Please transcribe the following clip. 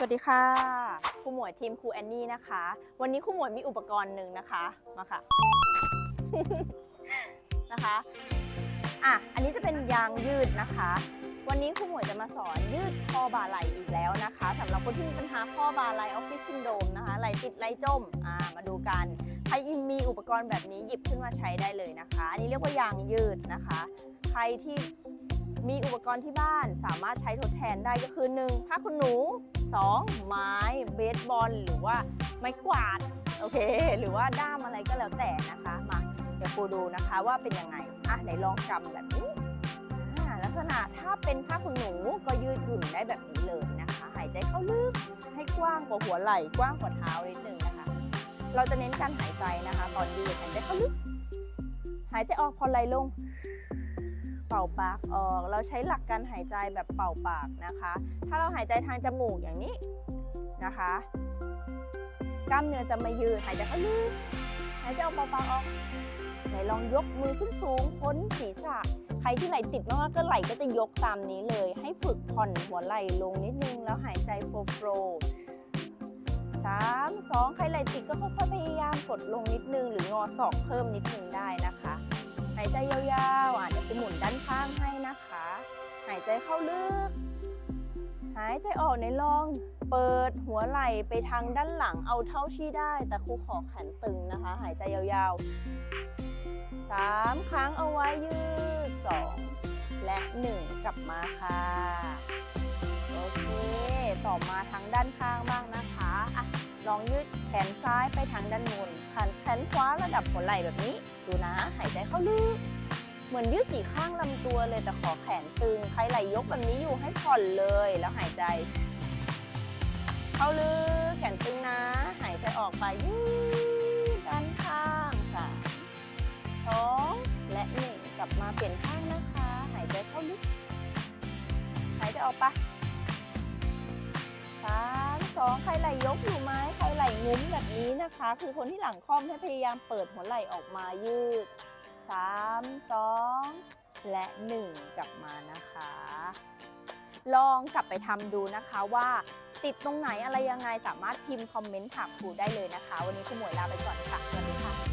สวัสดีค่ะครูหมวยทีมครูแอนนี่นะคะ วันนี้ครูหมวยมีอุปกรณ์หนึ่งนะคะมาค่ะนะคะอะอันนี้จะเป็นยางยืดนะคะ วันนี้ครูหมวยจะมาสอนยืดข้อบ่าไหล่อีกแล้วนะคะสำหรับคนที่มีปัญหาข้อบ่าไหล่ออฟฟิศซินโดรมนะคะไหล่ติดไหล่จมอ่ามาดูกันใครมีอุปกรณ์แบบนี้หยิบขึ้นมาใช้ได้เลยนะคะ อันนี้เรียกว่ายางยืดนะคะ ใครที่มีอุปกรณ์ที่บ้านสามารถใช้ทดแทนได้ก็คือ 1. ผ้าขนหนู 2. ไม้เบสบอลหรือว่าไม้กวาดโอเค หรือว่าด้ามอะไรก็แล้วแต่นะคะมาเดี๋ยวครูดูนะคะว่าเป็นยังไงอะไหนลองกำแบบนี้อ่าลักษณะถ้าเป็นผ้าขนหนูก็ยืดหยุ่นได้แบบนี้เลยนะคะ หายใจเข้าลึกให้กว้างกว่าหัวไหล่กว้างกว่าเท้านิดนึงนะคะ เราจะเน้นการหายใจนะคะ ตอนยืดหายใจเข้าลึก หายใจออกพอไหลลง เป่าปากออก เราใช้หลักการหายใจแบบเป่าปากนะคะ ถ้าเราหายใจทางจมูกอย่างนี้นะคะ กล้ามเนื้อจะไม่ยืดหายใจเข้าลึกหายใจออกเป่าปากออกไหนลองยกมือขึ้นสูงพ้นศีรษะ ใครที่ไหลติดมากๆก็ไหล่ก็จะยกตามนี้เลย ให้ฝึกผ่อนหัวไหล่ลงนิดนึงแล้วหายใจโฟล์โฟล์สามสองใครไหล่ติดก็ค่อยๆพยายามกดลงนิดนึง หรืองอศอกเพิ่มนิดนึงได้นะคะ หายใจยาวๆอะเดี๋ยวจะหมุนด้านข้างให้นะคะ หายใจเข้าลึก หายใจออกในลอง เปิดหัวไหล่ไปทางด้านหลังเอาเท่าที่ได้ แต่ครูขอแขนตึงนะคะ หายใจยาวๆสามครั้งเอาไว้ยืดสองและหนึ่งกลับมาค่ะโอเค ต่อมาทางด้านข้างบ้างนะคะอะลองยืด แขนซ้ายไปทางด้านบนแขนแขนขวาระดับหัวไหล่แบบนี้ ดูนะ หายใจเข้าลึก เหมือนยืดสี่ข้างลำตัวเลยแต่ขอแขนตึง ใครไหลยกแบบนี้อยู่ให้ผ่อนเลย แล้วหายใจ เข้าลึก แขนตึงนะ หายใจออกไปยืดด้านข้างสามสองและหนึ่งกลับมาเปลี่ยนข้างนะคะ หายใจเข้าลึก หายใจออกไปสามสองใครไหลยกอยู่ไหมใคร คุ้มแบบนี้นะคะ คือคนที่หลังค่อมให้พยายามเปิดหัวไหล่ออกมายืดสามสองและหนึ่งกลับมานะคะ ลองกลับไปทำดูนะคะว่าติดตรงไหนอะไรยังไงสามารถพิมพ์คอมเมนต์ถามครูได้เลยนะคะ วันนี้ครูหมวยลาไปก่อนค่ะ สวัสดีค่ะ